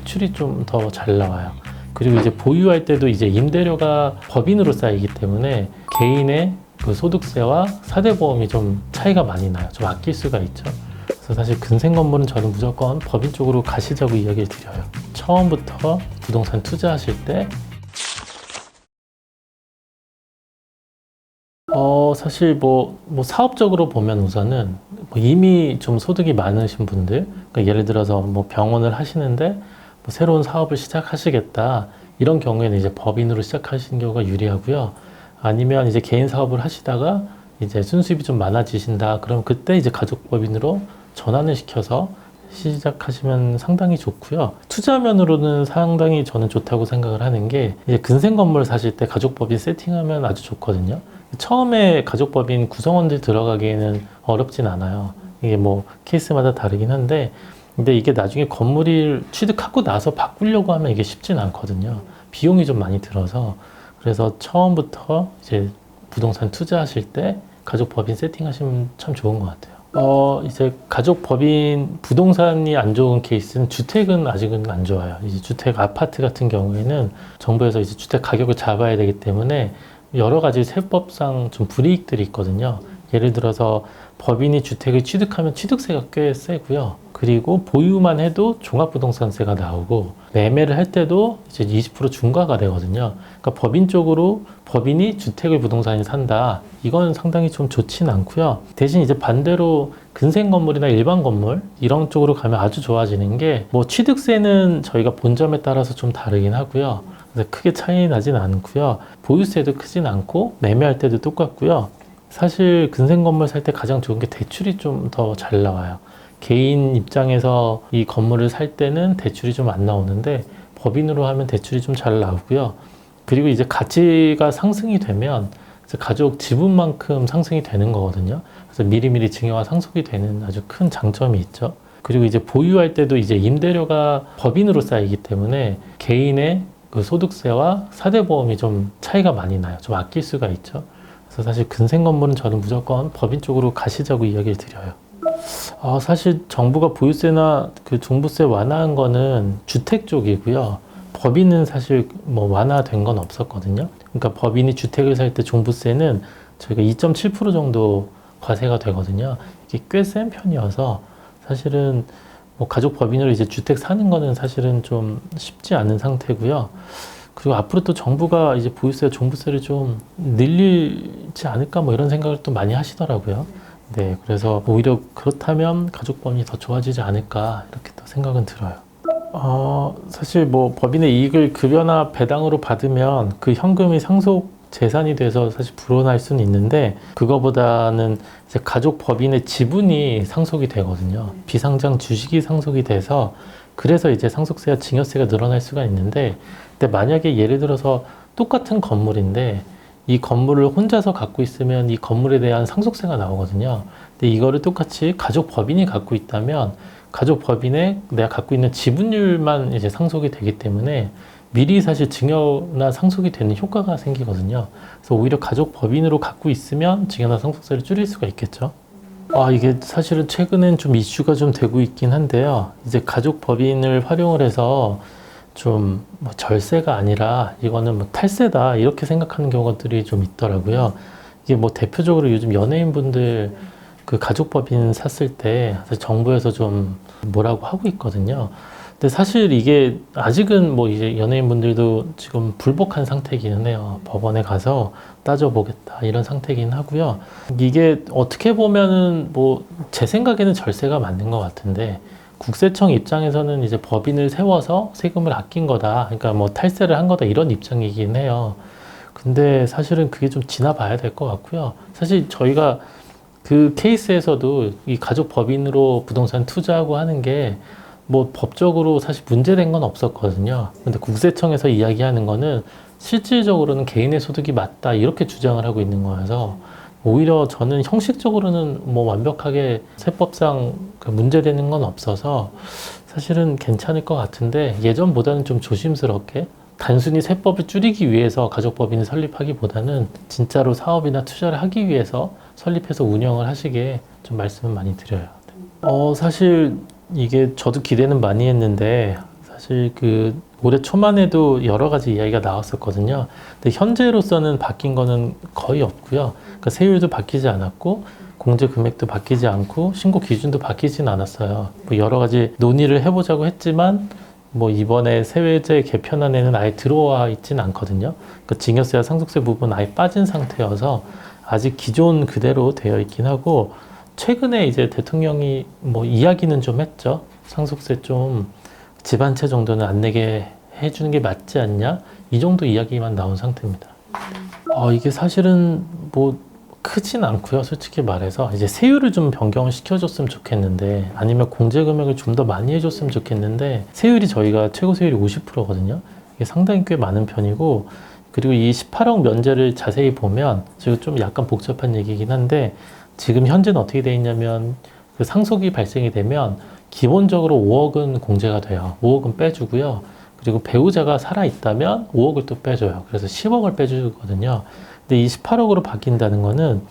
대출이 좀 더 잘 나와요. 그리고 이제 보유할 때도 이제 임대료가 법인으로 쌓이기 때문에 개인의 그 소득세와 사대보험이 좀 차이가 많이 나요. 좀 아낄 수가 있죠. 그래서 사실 근생 건물은 저는 무조건 법인 쪽으로 가시자고 이야기를 드려요. 처음부터 부동산 투자하실 때 어, 사실 뭐, 뭐 사업적으로 보면 우선은 뭐 이미 좀 소득이 많으신 분들, 그러니까 예를 들어서 뭐 병원을 하시는데 뭐 새로운 사업을 시작하시겠다. 이런 경우에는 이제 법인으로 시작하시는 경우가 유리하고요. 아니면 이제 개인 사업을 하시다가 이제 순수입이 좀 많아지신다. 그럼 그때 이제 가족 법인으로 전환을 시켜서 시작하시면 상당히 좋고요. 투자면으로는 상당히 저는 좋다고 생각을 하는 게 이제 근생 건물 사실 때 가족법인 세팅하면 아주 좋거든요. 처음에 가족법인 구성원들 들어가기에는 어렵진 않아요. 이게 뭐 케이스마다 다르긴 한데 근데 이게 나중에 건물을 취득하고 나서 바꾸려고 하면 이게 쉽진 않거든요. 비용이 좀 많이 들어서 그래서 처음부터 이제 부동산 투자하실 때 가족 법인 세팅하시면 참 좋은 것 같아요. 어, 이제 가족 법인 부동산이 안 좋은 케이스는 주택은 아직은 안 좋아요. 이제 주택 아파트 같은 경우에는 정부에서 이제 주택 가격을 잡아야 되기 때문에 여러 가지 세법상 좀 불이익들이 있거든요. 예를 들어서 법인이 주택을 취득하면 취득세가 꽤 세고요. 그리고 보유만 해도 종합부동산세가 나오고 매매를 할 때도 이제 20% 중과가 되거든요. 그러니까 법인 쪽으로 법인이 주택을 부동산에 산다. 이건 상당히 좀 좋지는 않고요. 대신 이제 반대로 근생 건물이나 일반 건물 이런 쪽으로 가면 아주 좋아지는 게 뭐 취득세는 저희가 본점에 따라서 좀 다르긴 하고요. 크게 차이 나진 않고요. 보유세도 크진 않고 매매할 때도 똑같고요. 사실 근생 건물 살 때 가장 좋은 게 대출이 좀 더 잘 나와요. 개인 입장에서 이 건물을 살 때는 대출이 좀 안 나오는데 법인으로 하면 대출이 좀 잘 나오고요. 그리고 이제 가치가 상승이 되면 가족 지분만큼 상승이 되는 거거든요. 그래서 미리미리 증여와 상속이 되는 아주 큰 장점이 있죠. 그리고 이제 보유할 때도 이제 임대료가 법인으로 쌓이기 때문에 개인의 그 소득세와 사대보험이 좀 차이가 많이 나요. 좀 아낄 수가 있죠. 그래서 사실 근생 건물은 저는 무조건 법인 쪽으로 가시자고 이야기를 드려요. 아, 사실 정부가 보유세나 그 종부세 완화한 거는 주택 쪽이고요. 법인은 사실 뭐 완화된 건 없었거든요. 그러니까 법인이 주택을 살 때 종부세는 저희가 2.7% 정도 과세가 되거든요. 이게 꽤 센 편이어서 사실은 뭐 가족 법인으로 이제 주택 사는 거는 사실은 좀 쉽지 않은 상태고요. 그리고 앞으로 또 정부가 이제 보유세, 종부세를 좀 늘리지 않을까 뭐 이런 생각을 또 많이 하시더라고요. 네, 그래서 오히려 그렇다면 가족법이 더 좋아지지 않을까 이렇게 또 생각은 들어요. 어, 사실 뭐 법인의 이익을 급여나 배당으로 받으면 그 현금이 상속 재산이 돼서 사실 불어날 수는 있는데 그거보다는 가족 법인의 지분이 상속이 되거든요. 비상장 주식이 상속이 돼서 그래서 이제 상속세와 증여세가 늘어날 수가 있는데 근데 만약에 예를 들어서 똑같은 건물인데 이 건물을 혼자서 갖고 있으면 이 건물에 대한 상속세가 나오거든요. 근데 이거를 똑같이 가족 법인이 갖고 있다면 가족 법인에 내가 갖고 있는 지분율만 이제 상속이 되기 때문에 미리 사실 증여나 상속이 되는 효과가 생기거든요. 그래서 오히려 가족 법인으로 갖고 있으면 증여나 상속세를 줄일 수가 있겠죠. 아, 이게 사실은 최근엔 좀 이슈가 좀 되고 있긴 한데요. 이제 가족 법인을 활용을 해서 좀 뭐 절세가 아니라 이거는 뭐 탈세다 이렇게 생각하는 경우들이 좀 있더라고요. 이게 뭐 대표적으로 요즘 연예인분들 그 가족 법인 샀을 때 정부에서 좀 뭐라고 하고 있거든요. 근데 사실 이게 아직은 뭐 이제 연예인분들도 지금 불복한 상태이기는 해요. 법원에 가서 따져보겠다 이런 상태이긴 하고요. 이게 어떻게 보면은 뭐 제 생각에는 절세가 맞는 것 같은데 국세청 입장에서는 이제 법인을 세워서 세금을 아낀 거다. 그러니까 뭐 탈세를 한 거다 이런 입장이긴 해요. 근데 사실은 그게 좀 지나봐야 될 것 같고요. 사실 저희가 그 케이스에서도 이 가족 법인으로 부동산 투자하고 하는 게 뭐 법적으로 사실 문제된 건 없었거든요. 근데 국세청에서 이야기하는 거는 실질적으로는 개인의 소득이 맞다 이렇게 주장을 하고 있는 거여서 오히려 저는 형식적으로는 뭐 완벽하게 세법상 그 문제되는 건 없어서 사실은 괜찮을 것 같은데 예전보다는 좀 조심스럽게 단순히 세법을 줄이기 위해서 가족법인을 설립하기보다는 진짜로 사업이나 투자를 하기 위해서 설립해서 운영을 하시게 좀 말씀을 많이 드려요. 어, 사실 이게 저도 기대는 많이 했는데 사실 그 올해 초만 해도 여러 가지 이야기가 나왔었거든요. 근데 현재로서는 바뀐 거는 거의 없고요. 그러니까 세율도 바뀌지 않았고 공제 금액도 바뀌지 않고 신고 기준도 바뀌진 않았어요. 뭐 여러 가지 논의를 해보자고 했지만 뭐 이번에 세외제 개편안에는 아예 들어와 있지는 않거든요. 그 증여세와 상속세 부분 아예 빠진 상태여서 아직 기존 그대로 되어 있긴 하고 최근에 이제 대통령이 뭐 이야기는 좀 했죠. 상속세 좀 집안채 정도는 안 내게 해주는 게 맞지 않냐? 이 정도 이야기만 나온 상태입니다. 어, 이게 사실은 뭐 크진 않고요. 솔직히 말해서 이제 세율을 좀 변경을 시켜줬으면 좋겠는데 아니면 공제 금액을 좀 더 많이 해줬으면 좋겠는데 세율이 저희가 최고 세율이 50%거든요. 이게 상당히 꽤 많은 편이고 그리고 이 18억 면제를 자세히 보면 지금 좀 약간 복잡한 얘기긴 한데 지금 현재는 어떻게 돼 있냐면 그 상속이 발생이 되면 기본적으로 5억은 공제가 돼요. 5억은 빼주고요. 그리고 배우자가 살아 있다면 5억을 또 빼줘요. 그래서 10억을 빼주거든요. 근데 이 18억으로 바뀐다는 거는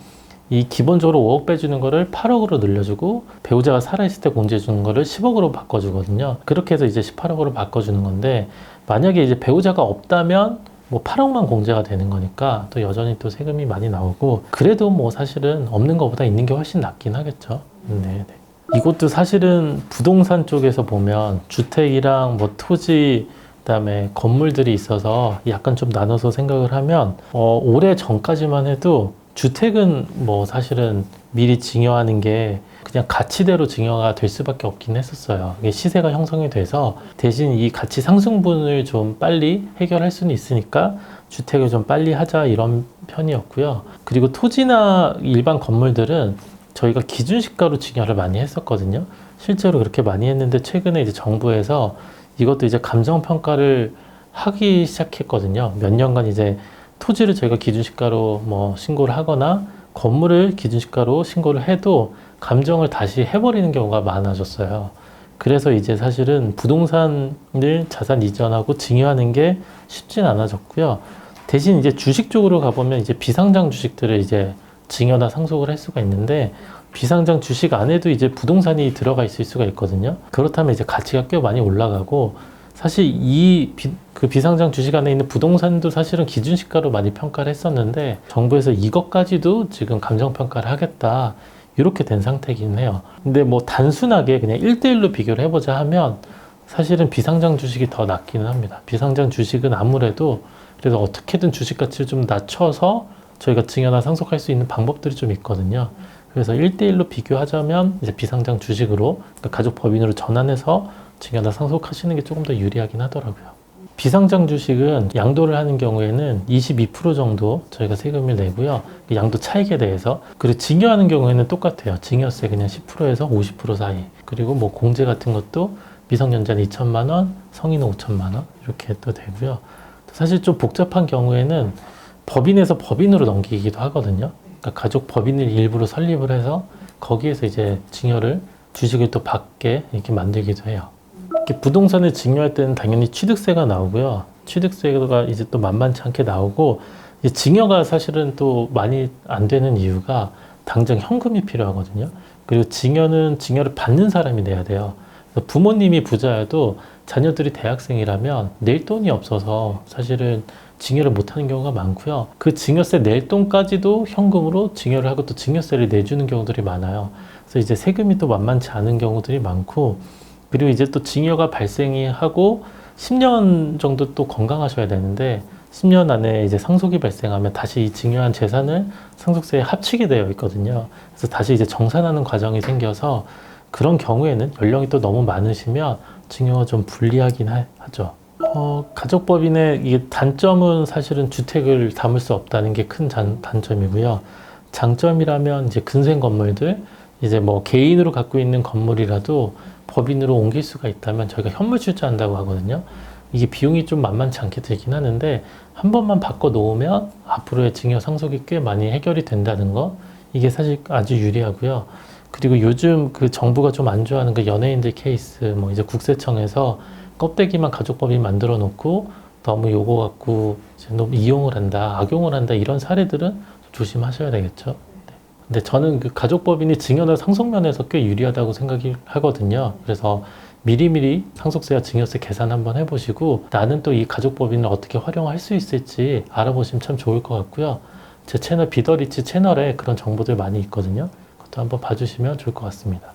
이 기본적으로 5억 빼주는 거를 8억으로 늘려주고 배우자가 살아있을 때 공제해 주는 거를 10억으로 바꿔주거든요. 그렇게 해서 이제 18억으로 바꿔주는 건데 만약에 이제 배우자가 없다면 뭐 8억만 공제가 되는 거니까 또 여전히 또 세금이 많이 나오고 그래도 뭐 사실은 없는 것보다 있는 게 훨씬 낫긴 하겠죠. 네, 네. 이것도 사실은 부동산 쪽에서 보면 주택이랑 뭐 토지 그다음에 건물들이 있어서 약간 좀 나눠서 생각을 하면 어, 올해 전까지만 해도 주택은 뭐 사실은 미리 증여하는 게 그냥 가치대로 증여가 될 수밖에 없긴 했었어요. 시세가 형성이 돼서 대신 이 가치 상승분을 좀 빨리 해결할 수는 있으니까 주택을 좀 빨리 하자 이런 편이었고요. 그리고 토지나 일반 건물들은 저희가 기준시가로 증여를 많이 했었거든요. 실제로 그렇게 많이 했는데 최근에 이제 정부에서 이것도 이제 감정 평가를 하기 시작했거든요. 몇 년간 이제 토지를 저희가 기준시가로 뭐 신고를 하거나 건물을 기준시가로 신고를 해도 감정을 다시 해버리는 경우가 많아졌어요. 그래서 이제 사실은 부동산을 자산 이전하고 증여하는 게 쉽진 않아졌고요. 대신 이제 주식 쪽으로 가보면 이제 비상장 주식들을 이제 증여나 상속을 할 수가 있는데 비상장 주식 안에도 이제 부동산이 들어가 있을 수가 있거든요. 그렇다면 이제 가치가 꽤 많이 올라가고 사실 이 그 비상장 주식 안에 있는 부동산도 사실은 기준시가로 많이 평가를 했었는데 정부에서 이것까지도 지금 감정 평가를 하겠다 이렇게 된 상태이긴 해요. 근데 뭐 단순하게 그냥 1대1로 비교를 해보자 하면 사실은 비상장 주식이 더 낫기는 합니다. 비상장 주식은 아무래도 그래서 어떻게든 주식 가치를 좀 낮춰서 저희가 증여나 상속할 수 있는 방법들이 좀 있거든요. 그래서 1대1로 비교하자면 이제 비상장 주식으로 그러니까 가족 법인으로 전환해서 증여나 상속하시는 게 조금 더 유리하긴 하더라고요. 비상장 주식은 양도를 하는 경우에는 22% 정도 저희가 세금을 내고요. 그 양도 차익에 대해서. 그리고 증여하는 경우에는 똑같아요. 증여세 그냥 10%에서 50% 사이. 그리고 뭐 공제 같은 것도 미성년자는 2천만 원, 성인은 5천만 원 이렇게 또 되고요. 사실 좀 복잡한 경우에는 법인에서 법인으로 넘기기도 하거든요. 그러니까 가족 법인을 일부러 설립을 해서 거기에서 이제 증여를 주식을 또 받게 이렇게 만들기도 해요. 부동산을 증여할 때는 당연히 취득세가 나오고요. 취득세가 이제 또 만만치 않게 나오고 증여가 사실은 또 많이 안 되는 이유가 당장 현금이 필요하거든요. 그리고 증여는 증여를 받는 사람이 내야 돼요. 부모님이 부자여도 자녀들이 대학생이라면 낼 돈이 없어서 사실은 증여를 못하는 경우가 많고요. 그 증여세 낼 돈까지도 현금으로 증여를 하고 또 증여세를 내주는 경우들이 많아요. 그래서 이제 세금이 또 만만치 않은 경우들이 많고 그리고 이제 또 증여가 발생이 하고 10년 정도 또 건강하셔야 되는데 10년 안에 이제 상속이 발생하면 다시 이 증여한 재산을 상속세에 합치게 되어 있거든요. 그래서 다시 이제 정산하는 과정이 생겨서 그런 경우에는 연령이 또 너무 많으시면 증여가 좀 불리하긴 하, 죠 어, 가족법인의 이게 단점은 사실은 주택을 담을 수 없다는 게 큰 단점이고요. 장점이라면 이제 근생 건물들, 이제 뭐 개인으로 갖고 있는 건물이라도 법인으로 옮길 수가 있다면 저희가 현물 출자한다고 하거든요. 이게 비용이 좀 만만치 않게 들긴 하는데 한 번만 바꿔 놓으면 앞으로의 증여 상속이 꽤 많이 해결이 된다는 거 이게 사실 아주 유리하고요. 그리고 요즘 그 정부가 좀 안 좋아하는 그 연예인들 케이스 뭐 이제 국세청에서 껍데기만 가족법이 만들어 놓고 너무 요거 갖고 너무 이용을 한다, 악용을 한다 이런 사례들은 조심하셔야 되겠죠. 근데 저는 그 가족법인이 증여나 상속면에서 꽤 유리하다고 생각이 하거든요. 그래서 미리미리 상속세와 증여세 계산 한번 해보시고 나는 또 이 가족법인을 어떻게 활용할 수 있을지 알아보시면 참 좋을 것 같고요. 제 채널 비더리치 채널에 그런 정보들 많이 있거든요. 그것도 한번 봐주시면 좋을 것 같습니다.